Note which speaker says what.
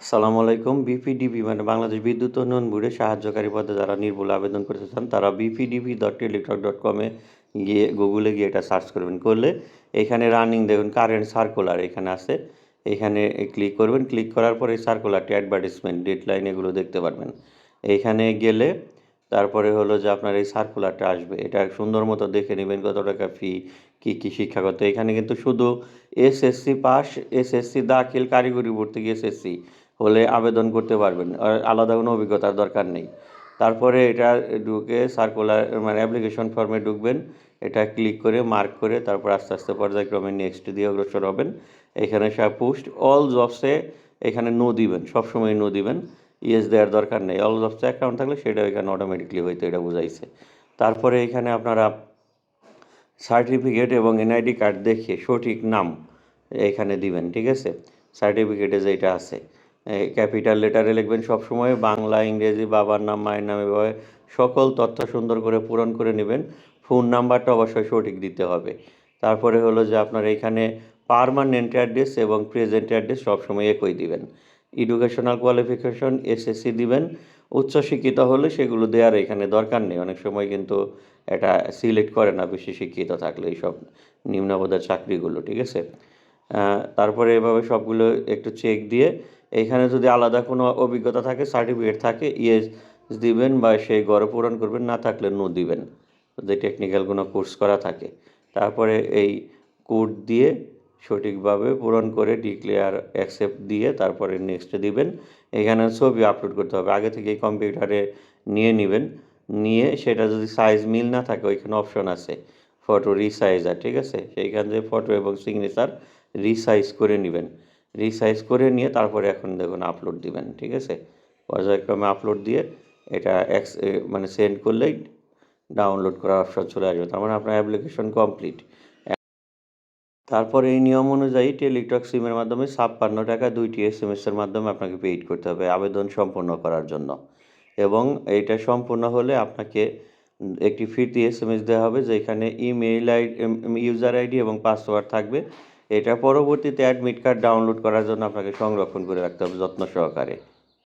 Speaker 1: আসসালামু আলাইকুম। বিপিডিবি মানে বাংলাদেশ বিদ্যুৎ উন্নয়ন বোর্ডের সাহায্যকারী পদে যারা নির্ভুল আবেদন করতে চান, তারা বিপিডিবি ডট টেলিটক ডট কমে গিয়ে গুগলে গিয়ে এটা সার্চ করবেন। করলে এখানে রানিং দেখুন কারেন্ট সার্কুলার এখানে আছে। এখানে ক্লিক করবেন। ক্লিক করার পরে সার্কুলারটি অ্যাডভার্টিসমেন্ট ডেডলাইন এগুলো দেখতে পারবেন। এইখানে গেলে তারপরে হলো যে আপনার এই সার্কুলারটা আসবে। এটা সুন্দর মতো দেখে নেবেন কত টাকা ফি কী কী শিক্ষাগত। এখানে কিন্তু শুধু এসএসসি পাস এসএসসি দাখিল, কারিগরি ভর্তি এসএসসি হলে আবেদন করতে পারবেন। আর আলাদা কোনো অভিজ্ঞতার দরকার নেই। তারপরে এটা ঢুকে সার্কুলার মানে অ্যাপ্লিকেশন ফর্মে ঢুকবেন। এটা ক্লিক করে মার্ক করে তারপর আস্তে আস্তে পর্যায়ক্রমে নেক্সট দিয়ে অগ্রসর হবেন। এখানে সব পোস্ট অল জবসে এখানে নো দিবেন, সবসময় নো দিবেন। ইয়েস দেওয়ার দরকার নেই। অল জবসে অ্যাকাউন্ট থাকলে সেটা এখানে অটোমেটিকলি হয়তো এটা বুঝাইছে। তারপরে এখানে আপনারা সার্টিফিকেট এবং এনআইডি কার্ড দেখে সঠিক নাম এখানে দিবেন, ঠিক আছে? সার্টিফিকেটে যেটা আছে। ক্যাপিটাল লেটারে লিখবেন সবসময় বাংলা, ইংরেজি, বাবার নাম, মায়ের নাম এভাবে সকল তথ্য সুন্দর করে পূরণ করে নেবেন। ফোন নাম্বারটা অবশ্যই সঠিক দিতে হবে। তারপরে হলো যে আপনার এখানে পারমানেন্ট অ্যাড্রেস এবং প্রেজেন্ট অ্যাড্রেস সবসময় একই দিবেন। এডুকেশনাল কোয়ালিফিকেশন এসএসসি দিবেন। উচ্চশিক্ষিত হলে সেগুলো দেওয়ার এখানে দরকার নেই। অনেক সময় কিন্তু এটা সিলেক্ট করে না বেশি শিক্ষিত থাকলে এইসব নিম্নপদের চাকরিগুলো, ঠিক আছে? তারপরে এভাবে সবগুলো একটু চেক দিয়ে এখানে যদি আলাদা কোনো অভিজ্ঞতা থাকে সার্টিফিকেট থাকে ইয়েস দিবেন বা সেই গড়ে পূরণ করবেন, না থাকলে নো দিবেন। যদি টেকনিক্যাল কোনো কোর্স করা থাকে। তারপরে এই কোড দিয়ে সঠিকভাবে পূরণ করে ডিক্লেয়ার অ্যাকসেপ্ট দিয়ে তারপরে নেক্সট দিবেন। এখানে ছবি আপলোড করতে হবে। আগে থেকে কম্পিউটারে নিয়ে নেবেন। নিয়ে সেটা যদি সাইজ মিল না থাকে, ওইখানে অপশন আছে। ফটো রিসাইজার ঠিক আছে? সেইখান থেকে ফটো এবং সিগনেচার রিসাইজ করে নেবেন। রিসাইজ করে নিয়ে তারপরে এখন দেখুন আপলোড দিবেন, ঠিক আছে? পর্যায়ক্রমে আপলোড দিয়ে এটা এক্স মানে সেন্ড করলেই ডাউনলোড করার অপশন চলে আসবে। তার মানে আপনার অ্যাপ্লিকেশন কমপ্লিট তারপরে এই নিয়ম অনুযায়ী টেলিটক সিমের মাধ্যমে ছাপ্পান্ন টাকা দুইটি এস এম এর মাধ্যমে আপনাকে পেইড করতে হবে আবেদন সম্পূর্ণ করার জন্য। এবং এটা সম্পূর্ণ হলে আপনাকে একটি ফিরতি এস এম এস দেওয়া হবে, যেখানে ইমেইল আইডি ইউজার আইডি এবং পাসওয়ার্ড থাকবে। এটা পরবর্তীতে অ্যাডমিট কার্ড ডাউনলোড করার জন্য আপনাকে সংরক্ষণ করে রাখতে হবে যত্ন সহকারে।